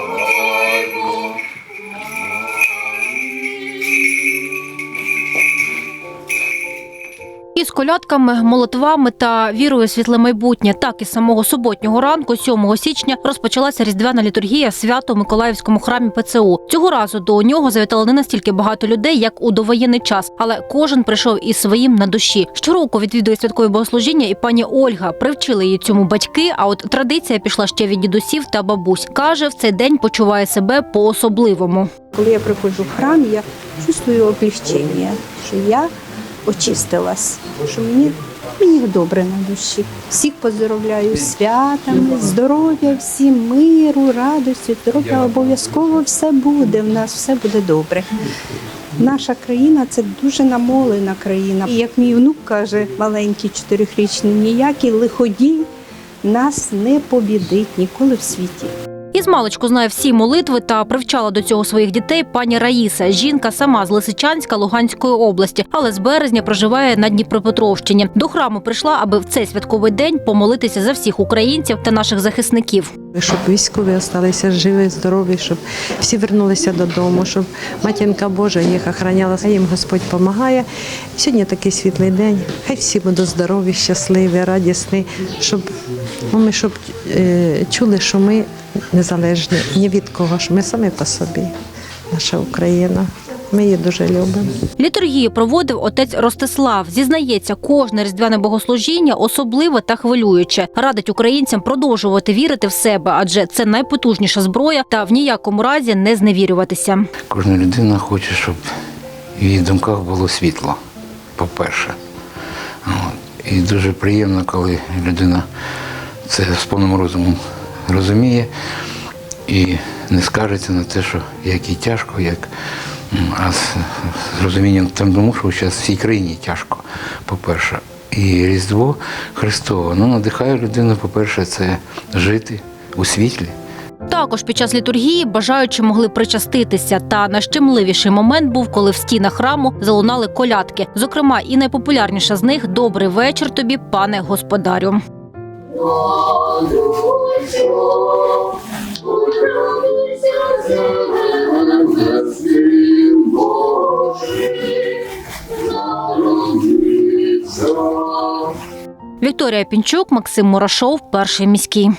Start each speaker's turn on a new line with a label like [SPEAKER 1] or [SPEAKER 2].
[SPEAKER 1] Oh. Колядками, молитвами та вірою у світле майбутнє. Так і самого суботнього ранку, 7 січня, розпочалася різдвяна літургія свято у Миколаївському храмі ПЦУ. Цього разу до нього завітало не настільки багато людей, як у довоєнний час, але кожен прийшов із своїм на душі. Щороку відвідує святкові богослужіння і пані Ольга. Привчили її цьому батьки. А от традиція пішла ще від дідусів та бабусь. каже, в цей день почуває себе по-особливому.
[SPEAKER 2] Коли я приходжу в храм, я чувствую облегчення, що я очистилась, що мені, мені добре на душі. Всіх поздоровляю з святами, здоров'я, всім миру, радості, здоров'я обов'язково все буде. В нас все буде добре. Наша країна це дуже намолена країна. І як мій внук каже, маленький чотирьохрічний, ніякий лиходій нас не побідить ніколи в світі.
[SPEAKER 1] Із маличку знає всі молитви та привчала до цього своїх дітей пані Раїса. Жінка сама з Лисичанська Луганської області, але з березня проживає на Дніпропетровщині. До храму прийшла, аби в цей святковий день помолитися за всіх українців та наших захисників.
[SPEAKER 3] Щоб військові залишилися живі, здорові, щоб всі вернулися додому, щоб матінка Божа їх охороняла, їм Господь допомагає. Сьогодні такий світлий день. Хай всі будуть здорові, щасливі, радісні, щоб ну, ми щоб е, чули, що ми незалежні ні від кого, що ми самі по собі, наша Україна. Ми її дуже любимо.
[SPEAKER 1] Літургію проводив отець Ростислав. Зізнається, кожне різдвяне богослужіння особливе та хвилююче. Радить українцям продовжувати вірити в себе, адже це найпотужніша зброя, та в ніякому разі не зневірюватися.
[SPEAKER 4] Кожна людина хоче, щоб в її думках було світло, по-перше. І дуже приємно, коли людина це з повним розумом розуміє і не скажеться на те, що як їй тяжко, як а з розумінням тому, що зараз всій країні тяжко, по-перше. І Різдво Христове ну, надихає людину, по-перше, це жити у світлі.
[SPEAKER 1] Також під час літургії бажаючі могли причаститися. Та найщемливіший момент був, коли в стінах храму залунали колядки. Зокрема, і найпопулярніша з них Добрий вечір тобі, пане господарю. Вікторія Пінчук, Максим Мурашов, перший міський.